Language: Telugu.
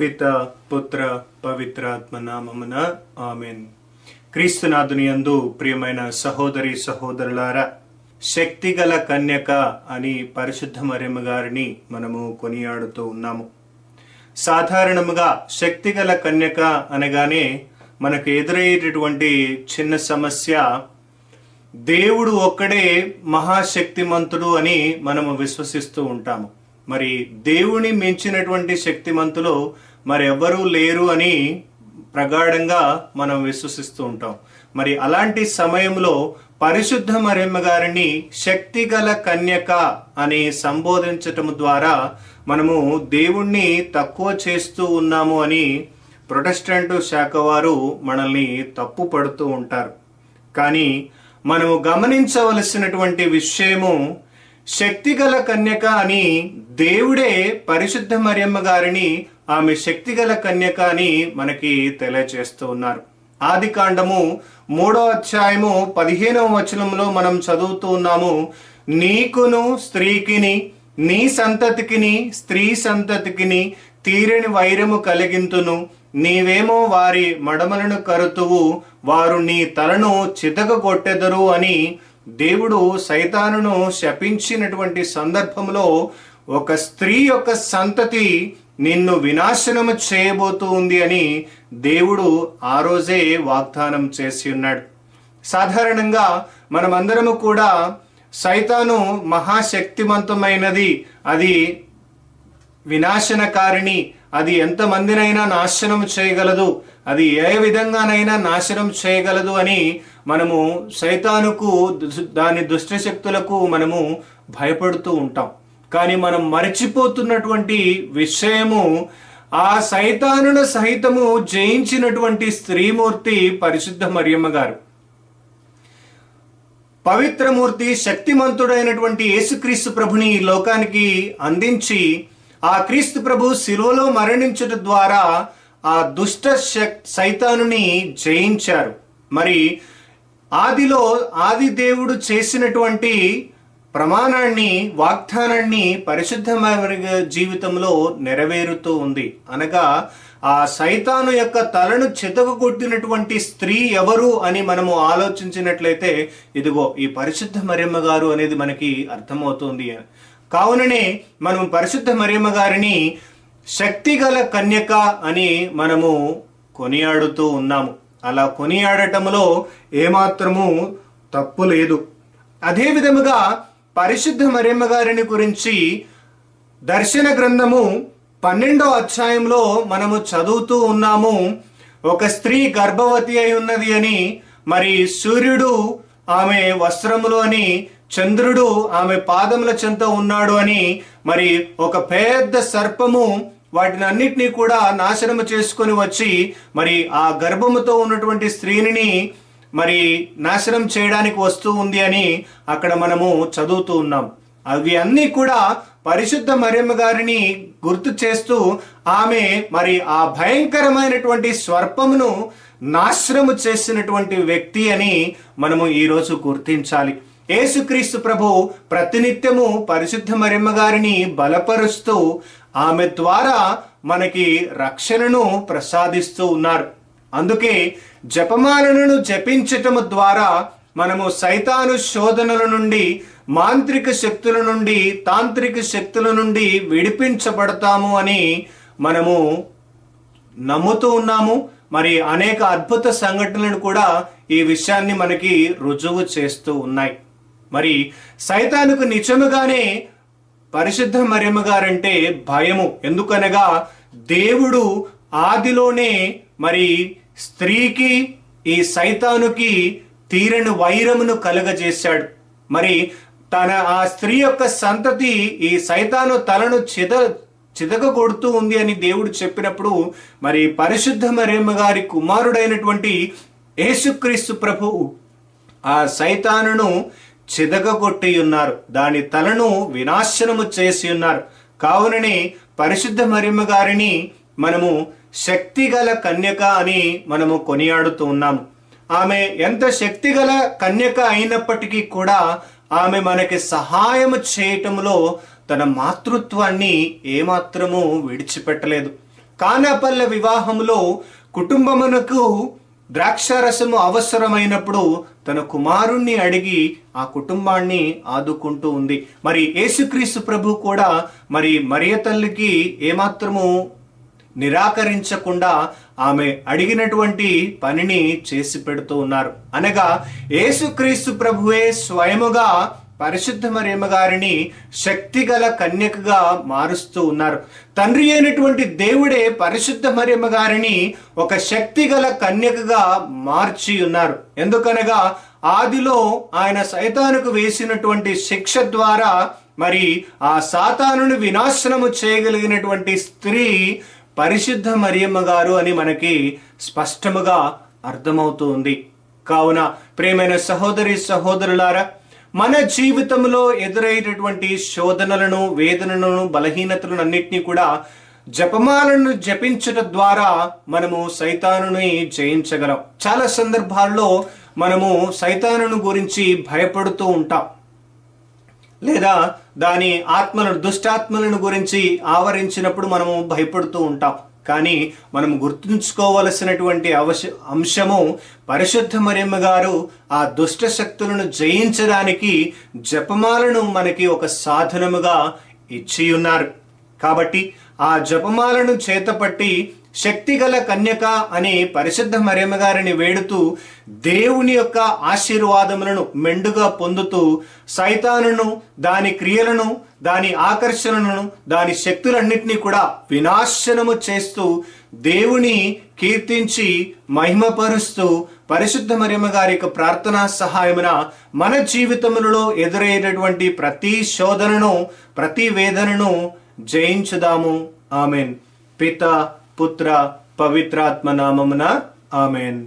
పిత పుత్ర పవిత్రాత్మ నామమున ఆమెన్. క్రీస్తునాథుని యందు ప్రియమైన సహోదరి సహోదరులారా శక్తిగల కన్యక అని పరిశుద్ధ మరియమ్మ గారిని మనము కొనియాడుతూ ఉన్నాము. సాధారణముగా శక్తిగల కన్యక అనగానే మనకు ఎదురయ్యేటటువంటి చిన్న సమస్య దేవుడు ఒక్కడే మహాశక్తిమంతుడు అని మనము విశ్వసిస్తూ ఉంటాము. మరి దేవుని మించినటువంటి శక్తిమంతులు మరి ఎవ్వరూ లేరు అని ప్రగాఢంగా మనం విశ్వసిస్తూ ఉంటాం. మరి అలాంటి సమయంలో పరిశుద్ధ మరియమ్మ గారిని శక్తిగల కన్యక అని సంబోధించటం ద్వారా మనము దేవుణ్ణి తక్కువ చేస్తూ ఉన్నాము అని ప్రొటెస్టెంట్ శాఖ వారు మనల్ని తప్పు పడుతూ ఉంటారు. కానీ మనము గమనించవలసినటువంటి విషయము శక్తిగల కన్యక అని దేవుడే పరిశుద్ధ మరియమ్మ గారిని ఆమె శక్తిగల కన్యక అని మనకి తెలియచేస్తూ ఉన్నారు. ఆది కాండము మూడో అధ్యాయము పదిహేనవ వచనంలో మనం చదువుతూ ఉన్నాము నీకును స్త్రీకిని నీ సంతతికిని స్త్రీ సంతతికిని తీరని వైరము కలిగింతును. నీవేమో వారి మడమలను కరుతువు వారు నీ తలను చితక కొట్టెదరు అని దేవుడు సైతానును శపించినటువంటి సందర్భంలో ఒక స్త్రీ యొక్క సంతతి నిన్ను వినాశనము చేయబోతూ ఉంది అని దేవుడు ఆ రోజే వాగ్దానం చేసి ఉన్నాడు. సాధారణంగా మనమందరము కూడా సైతాను మహాశక్తివంతమైనది అది వినాశనకారిణి అది ఎంతమందినైనా నాశనం చేయగలదు. అది ఏ విధంగానైనా నాశనం చేయగలదు అని మనము సైతానుకు దు- దాని దుష్టశక్తులకు మనము భయపడుతూ ఉంటాం. కానీ మనం మరచిపోతున్నటువంటి విషయము ఆ సైతానును సహితము జయించినటువంటి స్త్రీమూర్తి పరిశుద్ధ మరియమ్మ గారు. పవిత్రమూర్తి శక్తిమంతుడైనటువంటి యేసుక్రీస్తు ప్రభుని ఈ లోకానికి అందించి ఆ క్రీస్తు ప్రభు శిలువలో మరణించుట ద్వారా ఆ దుష్ట సైతానుని జయించారు. మరి ఆదిలో ఆది దేవుడు చేసినటువంటి ప్రమాణాన్ని వాగ్దానాన్ని పరిశుద్ధ జీవితంలో నెరవేరుతూ ఉంది. అనగా ఆ సైతాను యొక్క తలను చితగొట్టినటువంటి స్త్రీ ఎవరు అని మనము ఆలోచించినట్లయితే ఇదిగో ఈ పరిశుద్ధ మరియమ్మ గారు అనేది మనకి అర్థమవుతుంది. కావుననే మనం పరిశుద్ధ మరియమ్మ గారిని శక్తిగల కన్యక అని మనము కొనియాడుతూ ఉన్నాము. అలా కొనియాడటంలో ఏమాత్రము తప్పు లేదు. అదే విధముగా పరిశుద్ధ మరియమ్మ గారిని గురించి దర్శన గ్రంథము పన్నెండో అధ్యాయంలో మనము చదువుతూ ఉన్నాము. ఒక స్త్రీ గర్భవతి అయి ఉన్నది అని మరి సూర్యుడు ఆమె వస్త్రములో అని చంద్రుడు ఆమె పాదముల చెంత ఉన్నాడు అని మరి ఒక పెద్ద సర్పము వాటిని అన్నిటినీ కూడా నాశనము చేసుకొని వచ్చి మరి ఆ గర్భముతో ఉన్నటువంటి స్త్రీని మరి నాశనం చేయడానికి వస్తూ ఉంది అని అక్కడ మనము చదువుతూ ఉన్నాం. అవి అన్నీ కూడా పరిశుద్ధ మరియమ్మ గారిని గుర్తు చేస్తూ ఆమె మరి ఆ భయంకరమైనటువంటి స్వర్పమును నాశనము చేసినటువంటి వ్యక్తి అని మనము ఈరోజు గుర్తించాలి. యేసుక్రీస్తు ప్రభు ప్రతినిత్యము పరిశుద్ధ మరియమ్మ గారిని బలపరుస్తూ ఆమె ద్వారా మనకి రక్షణను ప్రసాదిస్తూ ఉన్నారు. అందుకే జపమాలను జపించటము ద్వారా మనము సైతాను శోధనల నుండి మాంత్రిక శక్తుల నుండి తాంత్రిక శక్తుల నుండి విడిపించబడతాము అని మనము నమ్ముతూ ఉన్నాము. మరి అనేక అద్భుత సంఘటనలు కూడా ఈ విషయాన్ని మనకి రుజువు చేస్తూ ఉన్నాయి. మరి సైతానుకు నిజముగానే పరిశుద్ధ మరియమ్మ గారంటే భయము. ఎందుకనగా దేవుడు ఆదిలోనే మరి స్త్రీకి ఈ సైతానుకి తీరని వైరమును కలుగజేశాడు. మరి తన ఆ స్త్రీ యొక్క సంతతి ఈ సైతాను తలను చిద చితక కొడుతూ ఉంది అని దేవుడు చెప్పినప్పుడు మరి పరిశుద్ధ మరియమ్మ గారి కుమారుడైనటువంటి యేసుక్రీస్తు ప్రభు ఆ సైతానును చిదగగొట్టి ఉన్నారు దాని తలను వినాశనము చేసి ఉన్నారు కావుననే పరిశుద్ధ మరిమ్మ గారిని మనము శక్తిగల కన్యక అని మనము కొనియాడుతూ ఉన్నాము. ఆమె ఎంత శక్తిగల కన్యక అయినప్పటికీ కూడా ఆమె మనకి సహాయం చేయటంలో తన మాతృత్వాన్ని ఏమాత్రము విడిచిపెట్టలేదు. కానాపల్ల వివాహంలో కుటుంబమునకు ద్రాక్షారసము అవసరమైనప్పుడు తన కుమారుణ్ణి అడిగి ఆ కుటుంబాన్ని ఆదుకుంటూ ఉంది. మరి యేసుక్రీస్తు ప్రభు కూడా మరి మరియ తల్లికి ఏమాత్రము నిరాకరించకుండా ఆమె అడిగినటువంటి పనిని చేసి పెడుతూ ఉన్నారు. అనగా యేసుక్రీస్తు ప్రభువే స్వయముగా పరిశుద్ధ మరియమ్మ గారిని శక్తిగల కన్యకగా మారుస్తూ ఉన్నారు. తండ్రి అయినటువంటి దేవుడే పరిశుద్ధ మరియమ్మ గారిని ఒక శక్తిగల కన్యకగా మార్చి ఉన్నారు. ఎందుకనగా ఆదిలో ఆయన సైతానుకు వేసినటువంటి శిక్ష ద్వారా మరి ఆ సాతానుని వినాశనము చేయగలిగినటువంటి స్త్రీ పరిశుద్ధ మరియమ్మ గారు అని మనకి స్పష్టముగా అర్థమవుతుంది కావున ప్రేమైన సహోదరి సహోదరులారా మన జీవితంలో ఎదురయ్యేటటువంటి శోధనలను వేదనలను బలహీనతలను అన్నిటినీ కూడా జపమాలను జపించడం ద్వారా మనము సైతానుని జయించగలం. చాలా సందర్భాల్లో మనము సైతానును గురించి భయపడుతూ ఉంటాం. లేదా దాని ఆత్మలను దుష్టాత్మలను గురించి ఆవరించినప్పుడు మనము భయపడుతూ ఉంటాం. కానీ మనం గుర్తుంచుకోవలసినటువంటి అవశ అంశము పరిశుద్ధ మరియమ్మ గారు ఆ దుష్ట శక్తులను జయించడానికి జపమాలను మనకి ఒక సాధనముగా ఇచ్చి ఉన్నారు కాబట్టి ఆ జపమాలను చేతపట్టి శక్తిగల కన్యక అని పరిశుద్ధ మరియమ్మ గారిని వేడుతూ దేవుని యొక్క ఆశీర్వాదములను మెండుగా పొందుతూ సైతానును దాని క్రియలను దాని ఆకర్షణను దాని శక్తులన్నింటినీ కూడా వినాశనము చేస్తూ దేవుని కీర్తించి మహిమపరుస్తూ పరిశుద్ధ మరియమ్మ గారి యొక్క ప్రార్థనా సహాయమున మన జీవితములలో ఎదురయ్యేటటువంటి ప్రతి శోధనను ప్రతి వేదనను జయించుదాము. ఆమెన్. పిత పుత్ర పవిత్రాత్మ నామమున ఆమెన్